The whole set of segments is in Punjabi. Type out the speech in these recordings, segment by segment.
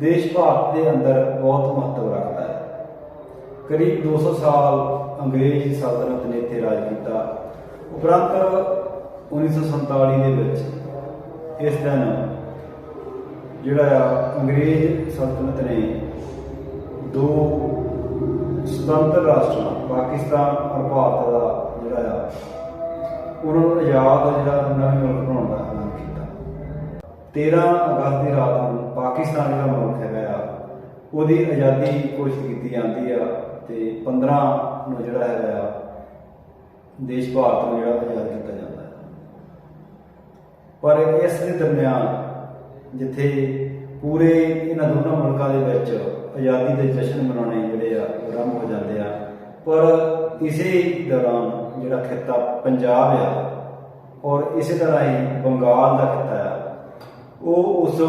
ਦੇਸ਼ ਭਾਰਤ ਦੇ ਅੰਦਰ ਬਹੁਤ ਮਹੱਤਵ ਰੱਖਦਾ ਹੈ। ਕਰੀਬ 200 ਸਾਲ ਅੰਗਰੇਜ਼ ਸਲਤਨਤ ਨੇ ਇੱਥੇ ਰਾਜ ਕੀਤਾ। ਉਪਰੰਤ 1947 ਦੇ ਵਿੱਚ ਇਸ ਦਿਨ ਜਿਹੜਾ ਆ, ਅੰਗਰੇਜ਼ ਸਲਤਨਤ ਨੇ ਦੋ ਸੁਤੰਤਰ ਰਾਸ਼ਟਰਾਂ, ਪਾਕਿਸਤਾਨ ਔਰ ਭਾਰਤ ਦਾ ਜਿਹੜਾ ਆ, ਉਹਨਾਂ ਨੂੰ ਆਜ਼ਾਦ ਜਿਹੜਾ ਨਵੇਂ ਮੁਲਕ ਬਣਾਉਣ ਦਾ ਐਲਾਨ ਕੀਤਾ। 13 ਅਗਸਤ ਦੀ ਰਾਤ ਨੂੰ ਪਾਕਿਸਤਾਨ ਜਿਹੜਾ ਮੁਲਕ ਹੈਗਾ ਆ, ਉਹਦੀ ਆਜ਼ਾਦੀ ਦੀ ਕੋਸ਼ਿਸ਼ ਕੀਤੀ ਜਾਂਦੀ ਆ ਤੇ 15 ਨੂੰ ਜਿਹੜਾ ਹੈਗਾ ਆ, ਦੇਸ਼ ਭਾਰਤ ਨੂੰ ਜਿਹੜਾ ਆਜ਼ਾਦ ਕੀਤਾ ਜਾਂਦਾ ਹੈ ਪਰ ਇਸ ਦੇ ਦਰਮਿਆਨ ਜਿੱਥੇ ਪੂਰੇ ਇਹਨਾਂ ਦੋਨਾਂ ਮੁਲਕਾਂ ਦੇ ਵਿੱਚ ਆਜ਼ਾਦੀ ਦੇ ਜਸ਼ਨ ਮਨਾਉਣੇ ਜਿਹੜੇ ਆ, ਆਰੰਭ ਹੋ ਜਾਂਦੇ ਆ, ਪਰ ਇਸੇ ਦੌਰਾਨ ਜਿਹੜਾ ਖਿੱਤਾ ਪੰਜਾਬ ਆ, ਔਰ ਇਸੇ ਤਰ੍ਹਾਂ ਹੀ ਬੰਗਾਲ ਦਾ ਖਿੱਤਾ ਆ, ਉਹ ਉਸ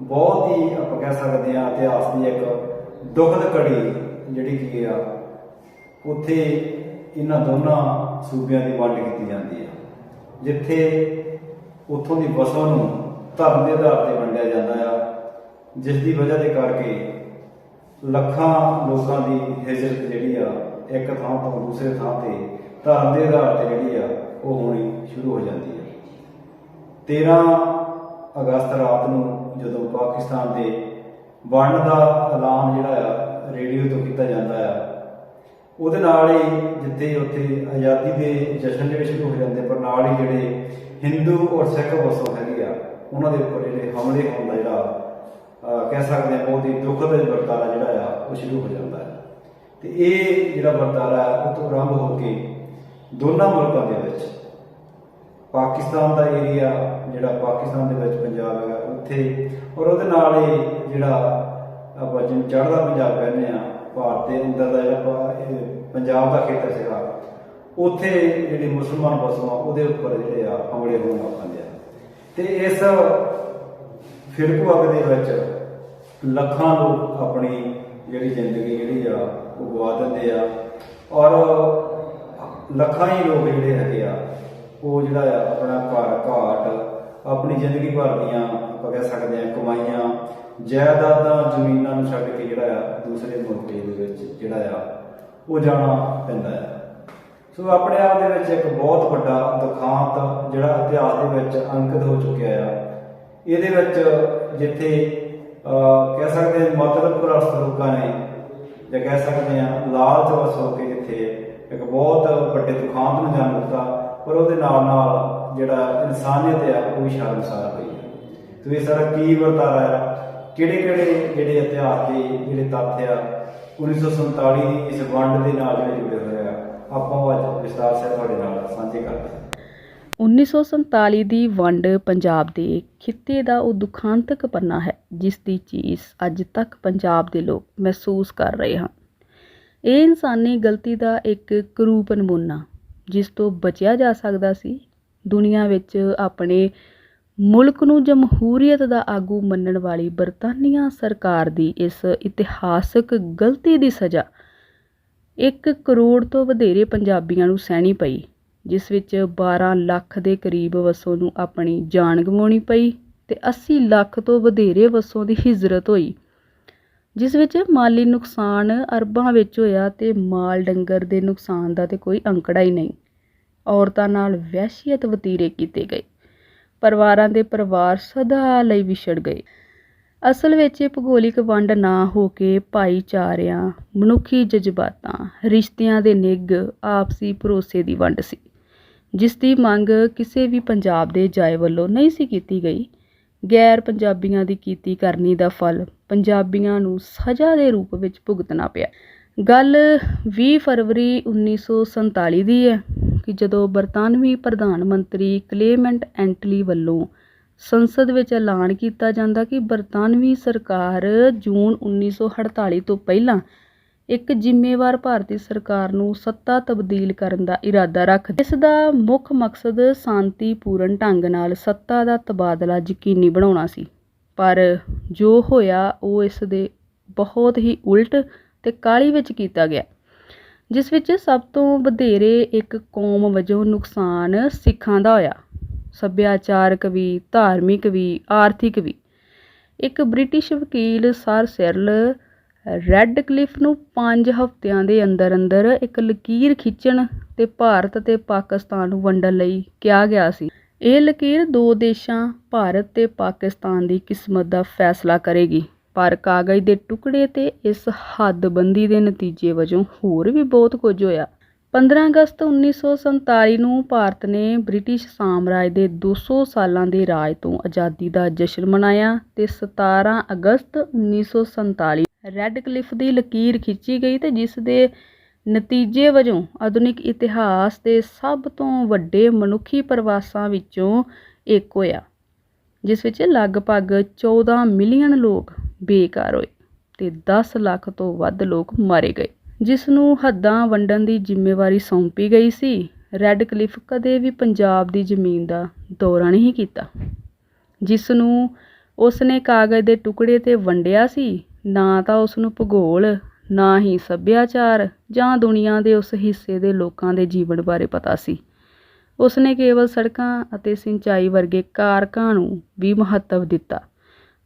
ਬਹੁਤ ਹੀ ਆਪਾਂ ਕਹਿ ਸਕਦੇ ਆ ਇਤਿਹਾਸ ਦੀ ਇੱਕ ਦੁਖਦ ਘੜੀ ਜਿਹੜੀ ਕੀ ਆ, ਉੱਥੇ ਇਹਨਾਂ ਦੋਨਾਂ ਸੂਬਿਆਂ ਦੀ ਵੰਡ ਕੀਤੀ ਜਾਂਦੀ ਹੈ ਜਿੱਥੇ ਉੱਥੋਂ ਦੀ ਵਸੋਂ ਨੂੰ ਧਰਮ ਦੇ ਆਧਾਰ ਤੇ ਵੰਡਿਆ ਜਾਂਦਾ ਆ, ਜਿਸ ਦੀ ਵਜ੍ਹਾ ਦੇ ਕਰਕੇ ਲੱਖਾਂ ਲੋਕਾਂ ਦੀ ਹਿਜਰਤ ਜਿਹੜੀ ਆ, ਇੱਕ ਥਾਂ ਤੋਂ ਦੂਸਰੇ ਥਾਂ ਤੇ ਧਰਮ ਦੇ ਆਧਾਰ ਤੇ ਜਿਹੜੀ ਆ, ਉਹ ਹੋਣੀ ਸ਼ੁਰੂ ਹੋ ਜਾਂਦੀ ਹੈ 13 ਅਗਸਤ ਰਾਤ ਨੂੰ ਜਦੋਂ ਪਾਕਿਸਤਾਨ ਦੇ ਵੰਡ ਦਾ ਐਲਾਨ ਜਿਹੜਾ ਆ, ਰੇਡੀਓ ਤੋਂ ਕੀਤਾ ਜਾਂਦਾ ਆ, ਉਹਦੇ ਨਾਲ ਹੀ ਜਿੱਥੇ ਉੱਥੇ ਆਜ਼ਾਦੀ ਦੇ ਜਸ਼ਨ ਜਿਹੜੇ ਸ਼ੁਰੂ ਹੋ ਜਾਂਦੇ ਪਰ ਨਾਲ ਹੀ ਜਿਹੜੇ ਹਿੰਦੂ ਔਰ ਸਿੱਖ ਵਸੋਂ ਹੈਗੇ ਆ, ਉਹਨਾਂ ਦੇ ਉੱਪਰ ਜਿਹੜੇ ਹਮਲੇ ਹੋਣ ਦਾ ਜਿਹੜਾ ਕਹਿ ਸਕਦੇ ਆ ਬਹੁਤ ਹੀ ਦੁਖਦ ਵਰਤਾਰਾ ਜਿਹੜਾ ਆ, ਉਹ ਸ਼ੁਰੂ ਹੋ ਜਾਂਦਾ ਹੈ ਤੇ ਇਹ ਜਿਹੜਾ ਵਰਤਾਰਾ ਉਹ ਤੋਂ ਆਰੰਭ ਹੋ ਕੇ ਦੋਨਾਂ ਮੁਲਕਾਂ ਦੇ ਵਿੱਚ ਪਾਕਿਸਤਾਨ ਦਾ ਏਰੀਆ ਜਿਹੜਾ ਪਾਕਿਸਤਾਨ ਦੇ ਵਿੱਚ ਪੰਜਾਬ ਹੈਗਾ ਉੱਥੇ। ਔਰ ਉਹਦੇ ਨਾਲ ਇਹ ਜਿਹੜਾ ਆਪਾਂ ਜਿਵੇਂ ਚੜ੍ਹਦਾ ਪੰਜਾਬ ਕਹਿੰਦੇ ਆ ਭਾਰਤ ਦੇ ਅੰਦਰ ਦਾ ਜਿਹੜਾ ਪਾ- ਪੰਜਾਬ ਦਾ ਖੇਤਰ ਸੀਗਾ, ਉੱਥੇ ਜਿਹੜੇ ਮੁਸਲਮਾਨ ਵਸੋਂ ਆ ਉਹਦੇ ਉੱਪਰ ਜਿਹੜੇ ਆ ਹਮਲੇ ਹੋਣ ਲੱਗ ਪੈਂਦੇ ਆ। ਤੇ ਇਸ ਫਿਰਕੂ ਅੱਗ ਦੇ ਵਿੱਚ ਲੱਖਾਂ ਲੋਕ ਆਪਣੀ ਜਿਹੜੀ ਜ਼ਿੰਦਗੀ ਜਿਹੜੀ ਆ ਉਹ ਗਵਾ ਦਿੰਦੇ ਆ। ਔਰ ਲੱਖਾਂ ਹੀ ਲੋਕ ਜਿਹੜੇ ਹੈਗੇ ਆ ਉਹ ਜਿਹੜਾ ਆ, ਆਪਣਾ ਘਰ, ਘਾਟ, ਆਪਣੀ ਜ਼ਿੰਦਗੀ ਭਰ ਦੀਆਂ, ਆਪਾਂ ਕਹਿ ਸਕਦੇ ਆ ਕਮਾਈਆਂ, ਜਾਇਦਾਦਾਂ ਜ਼ਮੀਨਾਂ ਨੂੰ ਛੱਡ ਕੇ ਜਿਹੜਾ ਆ, ਦੂਸਰੇ ਮੁਲਕ ਦੇ ਵਿੱਚ ਜਿਹੜਾ ਆ, ਉਹ ਜਾਣਾ ਪੈਂਦਾ ਆ। ਸੋ ਆਪਣੇ ਆਪ ਦੇ ਵਿੱਚ ਇੱਕ ਬਹੁਤ ਵੱਡਾ ਦੁਖਾਂਤ ਜਿਹੜਾ ਇਤਿਹਾਸ ਦੇ ਵਿੱਚ ਅੰਕਿਤ ਹੋ ਚੁੱਕਿਆ ਆ। ਇਹਦੇ ਵਿੱਚ ਜਿੱਥੇ ਕਹਿ ਸਕਦੇ ਮਤਲਬ ਪ੍ਰਸਤ ਲੋਕਾਂ ਨੇ, ਜਾਂ ਕਹਿ ਸਕਦੇ ਆ ਲਾਲਚ ਵਸ ਹੋ ਕੇ ਜਿੱਥੇ ਇੱਕ ਬਹੁਤ ਵੱਡੇ ਦੁਖਾਂਤ ਨੂੰ ਜਨਮ ਦਿੱਤਾ ਪਰ ਉਹਦੇ ਨਾਲ ਨਾਲ ਜਿਹੜਾ ਇਨਸਾਨੀਅਤ ਆ, ਉਹ ਵੀ ਸ਼ਰਮਸਾਰ ਹੋਈ ਹੈ ਤੇ ਇਹ ਸਾਰਾ ਕੀ ਵਰਤਾਰਾ ਹੈ ਕਿਹੜੇ ਕਿਹੜੇ ਜਿਹੜੇ ਇਤਿਹਾਸ ਦੇ ਜਿਹੜੇ ਤੱਥ ਆ 1947 ਦੀ ਇਸ ਵੰਡ ਦੇ ਨਾਲ ਜਿਹੜੇ ਜੁੜੇ ਹੋਏ ਆ, ਆਪਾਂ ਉਹ ਅੱਜ ਵਿਸਤਾਰ ਸੇ ਤੁਹਾਡੇ ਨਾਲ ਸਾਂਝੇ ਕਰਦੇ ਹਾਂ। 1947 ਦੀ ਵੰਡ ਪੰਜਾਬ ਦੇ ਖਿੱਤੇ ਦਾ ਉਹ ਦੁਖਾਂਤਕ ਪੰਨਾ ਹੈ, ਜਿਸ ਦੀ ਚੀਜ਼ ਅੱਜ ਤੱਕ ਪੰਜਾਬ ਦੇ ਲੋਕ ਮਹਿਸੂਸ ਕਰ ਰਹੇ ਹਨ। ਇਹ ਇਨਸਾਨੀ ਗਲਤੀ ਦਾ ਇੱਕ ਕਰੂਪ ਨਮੂਨਾ ਜਿਸ ਤੋਂ ਬਚਿਆ ਜਾ ਸਕਦਾ ਸੀ, ਦੁਨੀਆ ਵਿੱਚ ਆਪਣੇ ਮੁਲਕ ਨੂੰ ਜਮਹੂਰੀਅਤ ਦਾ ਆਗੂ ਮੰਨਣ ਵਾਲੀ ਬਰਤਾਨੀਆ ਸਰਕਾਰ ਦੀ ਇਸ ਇਤਿਹਾਸਕ ਗਲਤੀ ਦੀ ਸਜ਼ਾ 1 ਕਰੋੜ ਤੋਂ ਵਧੇਰੇ ਪੰਜਾਬੀਆਂ ਨੂੰ ਸਹਿਣੀ ਪਈ, ਜਿਸ ਵਿੱਚ 12 ਲੱਖ ਦੇ ਕਰੀਬ ਵਸੋਂ ਨੂੰ ਆਪਣੀ ਜਾਨ ਗਵਾਉਣੀ ਪਈ ਤੇ 80 ਲੱਖ ਤੋਂ ਵਧੇਰੇ ਵਸੋਂ ਦੀ ਹਿਜਰਤ ਹੋਈ। ਜਿਸ ਵਿੱਚ ਮਾਲੀ ਨੁਕਸਾਨ ਅਰਬਾਂ ਵਿੱਚ ਹੋਇਆ ਤੇ ਮਾਲ ਡੰਗਰ ਦੇ ਨੁਕਸਾਨ ਦਾ ਤੇ ਕੋਈ ਅੰਕੜਾ ਹੀ ਨਹੀਂ। ਔਰਤਾਂ ਨਾਲ ਵਹਿਸ਼ੀਅਤ ਵਤੀਰੇ ਕੀਤੇ ਗਏ। ਪਰਿਵਾਰਾਂ ਦੇ ਪਰਿਵਾਰ ਸਦਾ ਲਈ ਵਿਛੜ ਗਏ। ਅਸਲ ਵਿੱਚ ਇਹ ਭੂਗੋਲਿਕ ਵੰਡ ਨਾ ਹੋ ਕੇ ਭਾਈਚਾਰਿਆਂ, ਮਨੁੱਖੀ ਜਜ਼ਬਾਤਾਂ, ਰਿਸ਼ਤਿਆਂ ਦੇ ਨਿੱਘ, ਆਪਸੀ ਭਰੋਸੇ ਦੀ ਵੰਡ ਸੀ, ਜਿਸ ਦੀ ਮੰਗ ਕਿਸੇ ਵੀ ਪੰਜਾਬ ਦੇ ਜਾਏ ਵੱਲੋਂ ਨਹੀਂ ਸੀ ਕੀਤੀ ਗਈ। ਗੈਰ ਪੰਜਾਬੀਆਂ ਦੀ ਕੀਤੀ ਕਰਨੀ ਦਾ ਫਲ ਪੰਜਾਬੀਆਂ ਨੂੰ ਸਜ਼ਾ ਦੇ ਰੂਪ ਵਿੱਚ ਭੁਗਤਣਾ ਪਿਆ। ਗੱਲ 20 ਫਰਵਰੀ 1947 ਦੀ ਹੈ ਕਿ ਜਦੋਂ ਬਰਤਾਨਵੀ ਪ੍ਰਧਾਨ ਮੰਤਰੀ ਕਲੇਮੈਂਟ ਐਂਟਲੀ ਵੱਲੋਂ ਸੰਸਦ ਵਿੱਚ ਐਲਾਨ ਕੀਤਾ ਜਾਂਦਾ ਕਿ ਬਰਤਾਨਵੀ ਸਰਕਾਰ ਜੂਨ 1948 ਤੋਂ ਪਹਿਲਾਂ ਇੱਕ ਜ਼ਿੰਮੇਵਾਰ ਭਾਰਤੀ ਸਰਕਾਰ ਨੂੰ ਸੱਤਾ ਤਬਦੀਲ ਕਰਨ ਦਾ ਇਰਾਦਾ ਰੱਖਦੀ ਇਸ ਦਾ ਮੁੱਖ ਮਕਸਦ ਸ਼ਾਂਤੀਪੂਰਨ ਢੰਗ ਨਾਲ ਸੱਤਾ ਦਾ ਤਬਾਦਲਾ ਯਕੀਨੀ ਬਣਾਉਣਾ ਸੀ। ਪਰ ਜੋ ਹੋਇਆ, ਉਹ ਇਸ ਦੇ ਬਹੁਤ ਹੀ ਉਲਟ ਤੇ ਕਾਲੀ ਵਿੱਚ ਕੀਤਾ ਗਿਆ, ਜਿਸ ਵਿੱਚ ਸਭ ਤੋਂ ਵਧੇਰੇ ਇੱਕ ਕੌਮ ਵਜੋਂ ਨੁਕਸਾਨ ਸਿੱਖਾਂ ਦਾ ਹੋਇਆ। ਸੱਭਿਆਚਾਰਕ ਵੀ, ਧਾਰਮਿਕ ਵੀ, ਆਰਥਿਕ ਵੀ। ਇੱਕ ਬ੍ਰਿਟਿਸ਼ ਵਕੀਲ ਸਰ ਸਿਰਲ ਰੈਡਕਲਿਫ ਨੂੰ 5 ਹਫ਼ਤਿਆਂ ਦੇ ਅੰਦਰ ਅੰਦਰ ਇੱਕ ਲਕੀਰ ਖਿੱਚਣ ਤੇ ਭਾਰਤ ਤੇ ਪਾਕਿਸਤਾਨ ਨੂੰ ਵੰਡਣ ਲਈ ਕਿਹਾ ਗਿਆ ਸੀ। ਇਹ ਲਕੀਰ ਦੋ ਦੇਸ਼ਾਂ, ਭਾਰਤ ਤੇ ਪਾਕਿਸਤਾਨ ਦੀ ਕਿਸਮਤ ਦਾ ਫੈਸਲਾ ਕਰੇਗੀ। ਪਰ ਕਾਗਜ਼ ਦੇ ਟੁਕੜੇ ਤੇ ਇਸ ਹੱਦਬੰਦੀ ਦੇ ਨਤੀਜੇ ਵਜੋਂ ਹੋਰ ਵੀ ਬਹੁਤ ਕੁਝ ਹੋਇਆ। 15 ਅਗਸਤ 1947 ਨੂੰ ਭਾਰਤ ਨੇ ਬ੍ਰਿਟਿਸ਼ ਸਾਮਰਾਜ ਦੇ 200 ਸਾਲਾਂ ਦੇ ਰਾਜ ਤੋਂ ਆਜ਼ਾਦੀ ਦਾ ਜਸ਼ਨ ਮਨਾਇਆ ਤੇ 17 ਅਗਸਤ 1947 ਰੈੱਡ ਕਲਿਫ ਦੀ ਲਕੀਰ ਖਿੱਚੀ ਗਈ ਤੇ ਜਿਸ ਦੇ ਨਤੀਜੇ ਵਜੋਂ ਆਧੁਨਿਕ ਇਤਿਹਾਸ ਦੇ ਸਭ ਤੋਂ ਵੱਡੇ ਮਨੁੱਖੀ ਪ੍ਰਵਾਸਾਂ ਵਿੱਚੋਂ ਇੱਕ ਹੋਇਆ, ਜਿਸ ਵਿੱਚ ਲਗਭਗ 14 ਮਿਲੀਅਨ ਲੋਕ ਬੇਕਾਰ ਹੋਏ ਤੇ 10 ਲੱਖ ਤੋਂ ਵੱਧ ਲੋਕ ਮਾਰੇ ਗਏ। ਜਿਸ ਨੂੰ ਹੱਦਾਂ ਵੰਡਣ ਦੀ ਜ਼ਿੰਮੇਵਾਰੀ ਸੌਂਪੀ ਗਈ ਸੀ ਰੈੱਡ ਕਲਿਫ ਕਦੇ ਵੀ ਪੰਜਾਬ ਦੀ ਜ਼ਮੀਨ ਦਾ ਦੌਰਾ ਨਹੀਂ ਕੀਤਾ। ਜਿਸ ਨੂੰ ਉਸ ਨੇ ਕਾਗਜ਼ ਦੇ ਟੁਕੜੇ ਤੇ ਵੰਡਿਆ ਸੀ ਨਾ ਤਾਂ ਉਸ ਨੂੰ ਭੂਗੋਲ, ਨਾ ਹੀ ਸੱਭਿਆਚਾਰ ਜਾਂ ਦੁਨੀਆ ਦੇ ਉਸ ਹਿੱਸੇ ਦੇ ਲੋਕਾਂ ਦੇ ਜੀਵਨ ਬਾਰੇ ਪਤਾ ਸੀ। ਉਸ ਨੇ ਕੇਵਲ ਸੜਕਾਂ ਅਤੇ ਸਿੰਚਾਈ ਵਰਗੇ ਕਾਰਕਾਂ ਨੂੰ ਵੀ ਮਹੱਤਵ ਦਿੱਤਾ,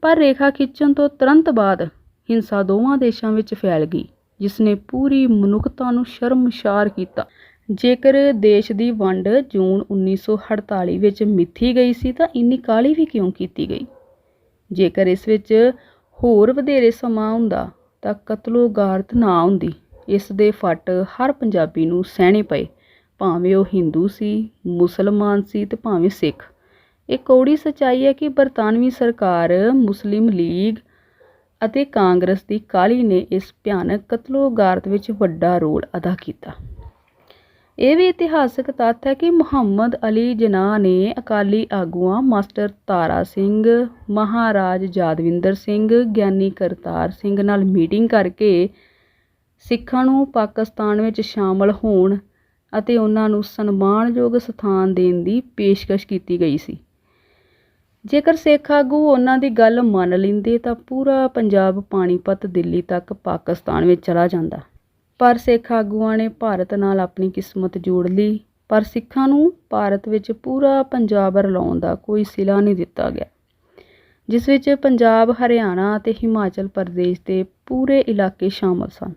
ਪਰ ਰੇਖਾ ਖਿੱਚਣ ਤੋਂ ਤੁਰੰਤ ਬਾਅਦ ਹਿੰਸਾ ਦੋਵਾਂ ਦੇਸ਼ਾਂ ਵਿੱਚ ਫੈਲ ਗਈ ਜਿਸ ਨੇ ਪੂਰੀ ਮਨੁੱਖਤਾ ਨੂੰ ਸ਼ਰਮਸ਼ਾਰ ਕੀਤਾ। ਜੇਕਰ ਦੇਸ਼ ਦੀ ਵੰਡ ਜੂਨ 1948 ਵਿੱਚ ਮਿੱਥੀ ਗਈ ਸੀ ਤਾਂ ਇੰਨੀ ਕਾਹਲੀ ਵੀ ਕਿਉਂ ਕੀਤੀ ਗਈ? ਜੇਕਰ ਇਸ ਵਿੱਚ ਹੋਰ ਵਧੇਰੇ ਸਮਾਂ ਹੁੰਦਾ ਤਾਂ ਕਤਲੋ ਗਾਰਤ ਨਾ ਹੁੰਦੀ। ਇਸ ਦੇ ਫੱਟ ਹਰ ਪੰਜਾਬੀ ਨੂੰ ਸਹਿਣੇ ਪਏ। ਭਾਵੇਂ ਉਹ ਹਿੰਦੂ ਸੀ, ਮੁਸਲਮਾਨ ਸੀ ਤੇ ਭਾਵੇਂ ਸਿੱਖ। ਇਹ ਕੌੜੀ ਸੱਚਾਈ ਹੈ ਕਿ ਬਰਤਾਨਵੀ ਸਰਕਾਰ, ਮੁਸਲਿਮ ਲੀਗ ਅਤੇ ਕਾਂਗਰਸ ਦੀ ਕਾਲੀ ਨੇ ਇਸ ਭਿਆਨਕ ਕਤਲੋ ਗਾਰਤ ਵਿੱਚ ਵੱਡਾ ਰੋਲ ਅਦਾ ਕੀਤਾ। ਇਹ ਵੀ ਇਤਿਹਾਸਕ ਤੱਥ ਹੈ ਕਿ ਮੁਹੰਮਦ ਅਲੀ ਜਨਾਹ ਨੇ ਅਕਾਲੀ ਆਗੂਆਂ ਮਾਸਟਰ ਤਾਰਾ ਸਿੰਘ, ਮਹਾਰਾਜ ਯਾਦਵਿੰਦਰ ਸਿੰਘ, ਗਿਆਨੀ ਕਰਤਾਰ ਸਿੰਘ ਨਾਲ ਮੀਟਿੰਗ ਕਰਕੇ ਸਿੱਖਾਂ ਨੂੰ ਪਾਕਿਸਤਾਨ ਵਿੱਚ ਸ਼ਾਮਲ ਹੋਣ ਅਤੇ ਉਹਨਾਂ ਨੂੰ ਸਨਮਾਨਯੋਗ ਸਥਾਨ ਦੇਣ ਦੀ ਪੇਸ਼ਕਸ਼ ਕੀਤੀ ਗਈ ਸੀ। ਜੇਕਰ ਸਿੱਖ ਆਗੂ ਉਹਨਾਂ ਦੀ ਗੱਲ ਮੰਨ ਲੈਂਦੇ ਤਾਂ ਪੂਰਾ ਪੰਜਾਬ ਪਾਣੀਪਤ ਦਿੱਲੀ ਤੱਕ ਪਾਕਿਸਤਾਨ ਵਿੱਚ ਚਲਾ ਜਾਂਦਾ। ਪਰ ਸਿੱਖ ਆਗੂਆਂ ਨੇ ਭਾਰਤ ਨਾਲ ਆਪਣੀ ਕਿਸਮਤ ਜੋੜ ਲਈ, ਪਰ ਸਿੱਖਾਂ ਨੂੰ ਭਾਰਤ ਵਿੱਚ ਪੂਰਾ ਪੰਜਾਬ ਰਲਾਉਣ ਦਾ ਕੋਈ ਸਿਲਾ ਨਹੀਂ ਦਿੱਤਾ ਗਿਆ। ਜਿਸ ਵਿੱਚ ਪੰਜਾਬ, ਹਰਿਆਣਾ ਅਤੇ ਹਿਮਾਚਲ ਪ੍ਰਦੇਸ਼ ਦੇ ਪੂਰੇ ਇਲਾਕੇ ਸ਼ਾਮਲ ਸਨ।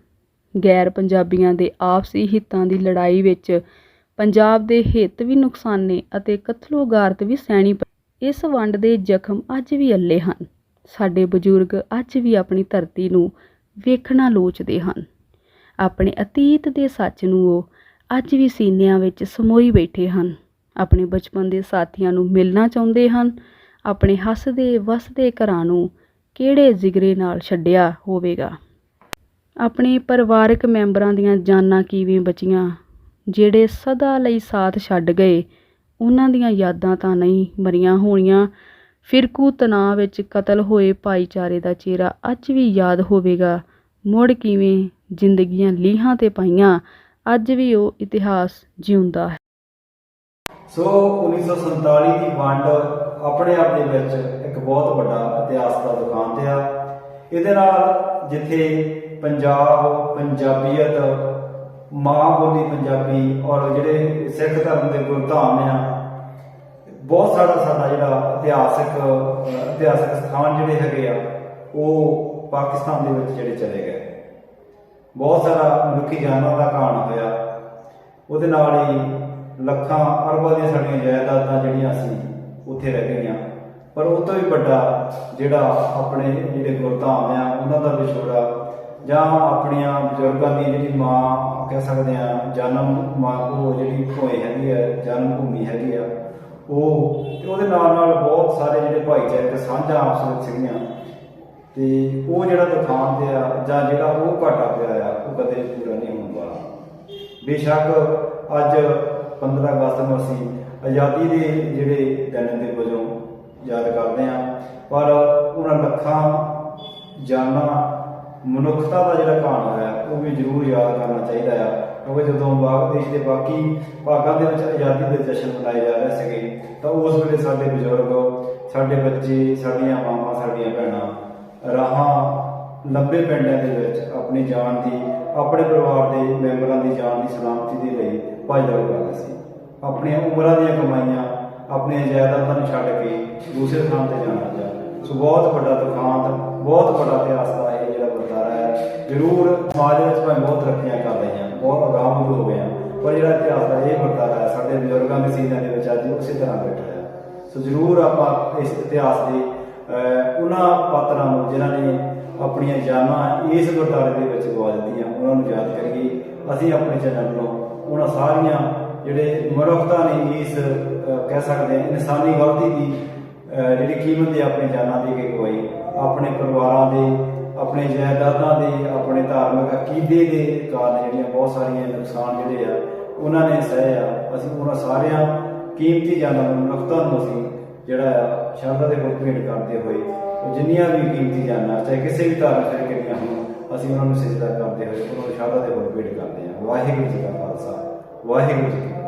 ਗੈਰ ਪੰਜਾਬੀਆਂ ਦੇ ਆਪਸੀ ਹਿੱਤਾਂ ਦੀ ਲੜਾਈ ਵਿੱਚ ਪੰਜਾਬ ਦੇ ਹਿੱਤ ਵੀ ਨੁਕਸਾਨੇ ਅਤੇ ਕਤਲੋਗਾਰਤ ਵੀ ਸਹਿਣੀ ਪਈ ਇਸ ਵੰਡ ਦੇ ਜ਼ਖਮ ਅੱਜ ਵੀ ਅੱਲੇ ਹਨ। ਸਾਡੇ ਬਜ਼ੁਰਗ ਅੱਜ ਵੀ ਆਪਣੀ ਧਰਤੀ ਨੂੰ ਵੇਖਣਾ ਲੋਚਦੇ ਹਨ। ਆਪਣੇ ਅਤੀਤ ਦੇ ਸੱਚ ਨੂੰ ਉਹ ਅੱਜ ਵੀ ਸੀਨਿਆਂ ਵਿੱਚ ਸਮੋਈ ਬੈਠੇ ਹਨ। ਆਪਣੇ ਬਚਪਨ ਦੇ ਸਾਥੀਆਂ ਨੂੰ ਮਿਲਣਾ ਚਾਹੁੰਦੇ ਹਨ। ਆਪਣੇ ਹੱਸਦੇ, ਵਸਦੇ ਘਰਾਂ ਨੂੰ ਕਿਹੜੇ ਜਿਗਰੇ ਨਾਲ ਛੱਡਿਆ ਹੋਵੇਗਾ? ਆਪਣੇ ਪਰਿਵਾਰਕ ਮੈਂਬਰਾਂ ਦੀਆਂ ਜਾਨਾਂ ਕਿਵੇਂ ਬਚੀਆਂ? ਜਿਹੜੇ ਸਦਾ ਲਈ ਸਾਥ ਛੱਡ ਗਏ, ਉਹਨਾਂ ਦੀਆਂ ਯਾਦਾਂ ਤਾਂ ਨਹੀਂ ਮਰੀਆਂ ਹੋਣੀਆਂ। ਫਿਰਕੂ ਤਣਾਅ ਵਿੱਚ ਕਤਲ ਹੋਏ ਭਾਈਚਾਰੇ ਦਾ ਚਿਹਰਾ ਅੱਜ ਵੀ ਯਾਦ ਹੋਵੇਗਾ। ਮੁੜ ਕਿਵੇਂ ਜ਼ਿੰਦਗੀਆਂ ਲੀਹਾਂ ਤੇ ਪਾਈਆਂ, ਅੱਜ ਵੀ ਉਹ ਇਤਿਹਾਸ ਜਿਉਂਦਾ ਹੈ। ਸੋ 1947 ਦੀ ਵੰਡ ਆਪਣੇ ਆਪ ਦੇ ਵਿੱਚ ਇੱਕ ਬਹੁਤ ਵੱਡਾ ਇਤਿਹਾਸ ਦਾ ਦੁਕਾਨ ਤੇ ਆ। ਇਹਦੇ ਨਾਲ ਜਿੱਥੇ ਪੰਜਾਬ, ਪੰਜਾਬੀਅਤ ਮਾਂ ਬੋਲੀ ਪੰਜਾਬੀ ਔਰ ਜਿਹੜੇ ਸਿੱਖ ਧਰਮ ਦੇ ਗੁਰਧਾਮ ਆ, ਬਹੁਤ ਸਾਰਾ ਸਾਡਾ ਜਿਹੜਾ ਇਤਿਹਾਸਿਕ ਇਤਿਹਾਸਿਕ ਸਥਾਨ ਜਿਹੜੇ ਹੈਗੇ ਆ, ਉਹ ਪਾਕਿਸਤਾਨ ਦੇ ਵਿੱਚ ਜਿਹੜੇ ਚਲੇ ਗਏ। ਬਹੁਤ ਸਾਰਾ ਮਨੁੱਖੀ ਜਾਨਾਂ ਦਾ ਘਾਣ ਹੋਇਆ। ਉਹਦੇ ਨਾਲ ਹੀ ਲੱਖਾਂ, ਅਰਬਾਂ ਦੀਆਂ ਸਾਡੀਆਂ ਜਾਇਦਾਦਾਂ ਜਿਹੜੀਆਂ ਸੀ ਉੱਥੇ ਰਹਿ ਗਈਆਂ। ਪਰ ਉਹ ਤੋਂ ਵੀ ਵੱਡਾ ਜਿਹੜਾ ਆਪਣੇ ਜਿਹੜੇ ਗੁਰਧਾਮ ਆ, ਉਹਨਾਂ ਦਾ ਵਿਛੋੜਾ ਜਾਂ ਆਪਣੀਆਂ ਬਜ਼ੁਰਗਾਂ ਦੀ ਜਿਹੜੀ ਮਾਂ, ਕਹਿ ਸਕਦੇ ਆ ਜਨਮ ਮਾਂ ਉਹ ਜਿਹੜੀ ਭੋਏ ਹੈਗੀ ਆ, ਜਨਮ ਭੂਮੀ ਹੈਗੀ ਆ, ਉਹ ਤੇ ਉਹਦੇ ਨਾਲ ਨਾਲ ਬਹੁਤ ਸਾਰੇ ਜਿਹੜੇ ਭਾਈਚਾਰਕ ਸਾਂਝਾਂ ਆਪਸ ਵਿੱਚ ਸੀਗੀਆਂ। ਤੇ ਉਹ ਜਿਹੜਾ ਦੁਕਾਨ ਤੇ ਆ ਜਾਂ ਜਿਹੜਾ ਉਹ ਘਾਟਾ ਪਿਆ ਆ, ਉਹ ਕਦੇ ਪੂਰਾ ਨਹੀਂ ਹੋਣ ਵਾਲਾ। ਬੇਸ਼ੱਕ ਅੱਜ 15 ਅਗਸਤ ਨੂੰ ਅਸੀਂ ਆਜ਼ਾਦੀ ਦੇ ਜਿਹੜੇ ਦਿਨ ਦੇ ਵਜੋਂ ਯਾਦ ਕਰਦੇ ਆ ਪਰ ਉਹਨਾਂ ਲੱਖਾਂ ਜਾਨਾਂ ਮਨੁੱਖਤਾ ਦਾ ਜਿਹੜਾ ਕਾਣ ਹੈ ਉਹ ਵੀ ਜ਼ਰੂਰ ਯਾਦ ਕਰਨਾ ਚਾਹੀਦਾ ਆ, ਕਿਉਂਕਿ ਜਦੋਂ ਬਾਗ ਦੇਸ਼ ਦੇ ਬਾਕੀ ਭਾਗਾਂ ਦੇ ਵਿੱਚ ਆਜ਼ਾਦੀ ਦੇ ਜਸ਼ਨ ਮਨਾਏ ਜਾ ਰਹੇ ਸੀਗੇ, ਤਾਂ ਉਸ ਵੇਲੇ ਸਾਡੇ ਬਜ਼ੁਰਗ, ਸਾਡੇ ਬੱਚੇ, ਸਾਡੀਆਂ ਮਾਵਾਂ, ਸਾਡੀਆਂ ਭੈਣਾਂ ਰਾਹਾਂ ਲੰਬੇ ਪਿੰਡਾਂ ਦੇ ਵਿੱਚ ਆਪਣੀ ਜਾਨ ਦੀ, ਆਪਣੇ ਪਰਿਵਾਰ ਦੇ ਮੈਂਬਰਾਂ ਦੀ ਜਾਨ ਦੀ ਸਲਾਮਤੀ ਦੇ ਲਈ ਭਾਈਦਾਰ ਕਰ ਸੀ। ਆਪਣੀਆਂ ਉਮਰਾਂ ਦੀਆਂ ਕਮਾਈਆਂ, ਆਪਣੀਆਂ ਜਾਇਦਾਦਾਂ ਨੂੰ ਛੱਡ ਕੇ ਦੂਸਰੇ ਥਾਂ ਤੇ ਜਾਣਾ ਜਾ ਸੋ ਬਹੁਤ ਵੱਡਾ ਦੁਖਾਂਤ ਬਹੁਤ ਵੱਡਾ ਇਤਿਹਾਸ ਦਾ ਇਹ ਜਿਹੜਾ ਵਰਤਾਰਾ ਹੈ, ਜ਼ਰੂਰ ਸਮਾਜ ਦੇ ਵਿੱਚ ਭਾਵੇਂ ਬਹੁਤ ਤਰੱਕੀਆਂ ਕਰ ਰਹੀਆਂ ਬਹੁਤ ਅਗਾਂਹ ਹੋ ਗਏ ਆ ਪਰ ਜਿਹੜਾ ਇਤਿਹਾਸ ਦਾ ਇਹ ਵਰਤਾਰਾ ਹੈ, ਸਾਡੇ ਬਜ਼ੁਰਗਾਂ ਦੇ ਸੀਨਿਆਂ ਦੇ ਵਿੱਚ ਅੱਜ ਉਸੇ ਤਰ੍ਹਾਂ ਬੈਠਾ ਹੈ। ਸੋ ਜ਼ਰੂਰ ਆਪਾਂ ਇਸ ਇਤਿਹਾਸ ਦੀ ਉਹਨਾਂ ਪਾਤਰਾਂ ਨੂੰ ਜਿਨ੍ਹਾਂ ਨੇ ਆਪਣੀਆਂ ਜਾਨਾਂ ਇਸ ਵਰਤਾਰੇ ਦੇ ਵਿੱਚ ਗਵਾ ਦਿੱਤੀਆਂ, ਉਹਨਾਂ ਨੂੰ ਯਾਦ ਕਰੀਏ। ਅਸੀਂ ਆਪਣੇ ਚੈਨਲ ਨੂੰ ਉਹਨਾਂ ਸਾਰੀਆਂ ਜਿਹੜੇ ਮਨੁੱਖਤਾ ਨੇ ਇਸ ਕਹਿ ਸਕਦੇ ਹਾਂ, ਇਨਸਾਨੀ ਗਲਤੀ ਦੀ ਜਿਹੜੀ ਕੀਮਤ ਦੇ ਆਪਣੀ ਜਾਨਾਂ ਦੇ ਕੇ ਗਵਾਈ, ਆਪਣੇ ਪਰਿਵਾਰਾਂ ਦੇ, ਆਪਣੇ ਜਾਇਦਾਦਾਂ ਦੇ, ਆਪਣੇ ਧਾਰਮਿਕ ਅਕੀਦੇ ਦੇ ਕਾਰਨ ਜਿਹੜੀਆਂ ਬਹੁਤ ਸਾਰੀਆਂ ਨੁਕਸਾਨ ਜਿਹੜੇ ਆ, ਉਹਨਾਂ ਨੇ ਸਹਿ ਆ ਅਸੀਂ ਉਹਨਾਂ ਸਾਰਿਆਂ ਕੀਮਤੀ ਜਾਨਾਂ ਨੂੰ, ਮਨੁੱਖਤਾ ਨੂੰ ਅਸੀਂ ਜਿਹੜਾ ਆ ਸ਼ਰਧਾ ਦੇ ਫੁੱਲ ਭੇਟ ਕਰਦੇ ਹੋਏ, ਉਹ ਜਿੰਨੀਆਂ ਵੀ ਕੀਮਤੀ ਜਾਨਾਂ, ਚਾਹੇ ਕਿਸੇ ਵੀ ਧਾਰਮਿਕ ਤਰੀਕੇ ਦੀਆਂ ਹੋਣ, ਅਸੀਂ ਉਹਨਾਂ ਨੂੰ ਸਿਜਦਾ ਕਰਦੇ ਹੋਏ, ਉਹਨਾਂ ਨੂੰ ਸ਼ਰਧਾ ਦੇ ਫੁੱਲ ਭੇਟ ਕਰਦੇ ਹਾਂ। ਵਾਹਿਗੁਰੂ ਜੀ ਕਾ ਖਾਲਸਾ, ਵਾਹਿਗੁਰੂ ਜੀ